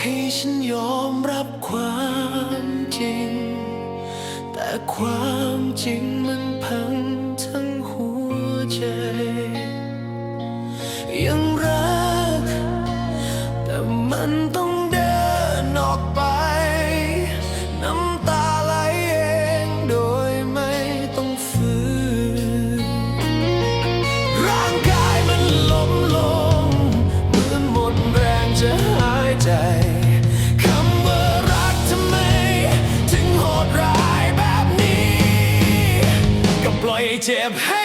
ให้ฉันยอมรับความจริง แต่ความจริงมันพัง Tim.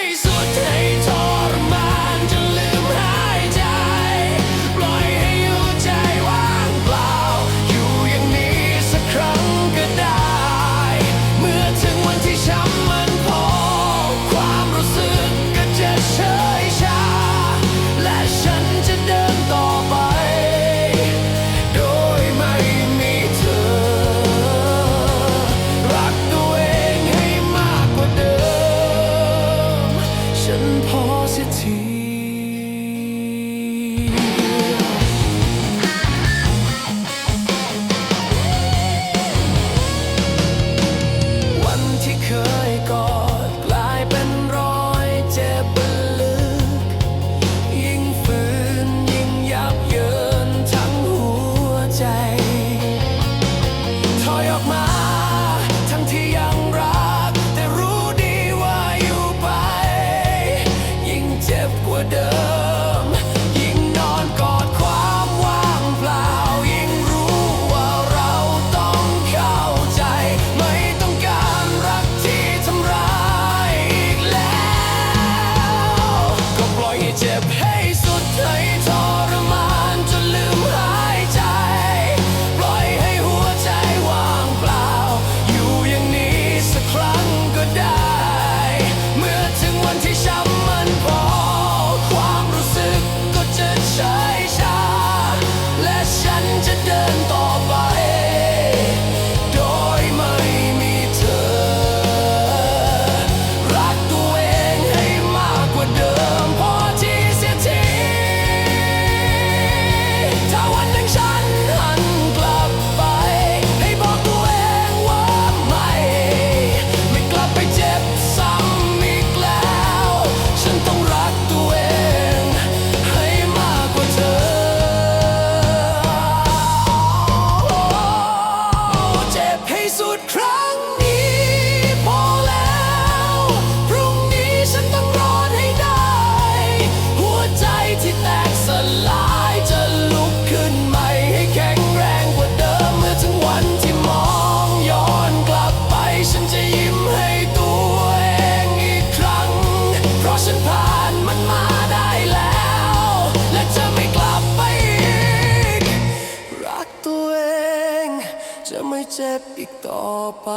เจ็บอีกต่อไป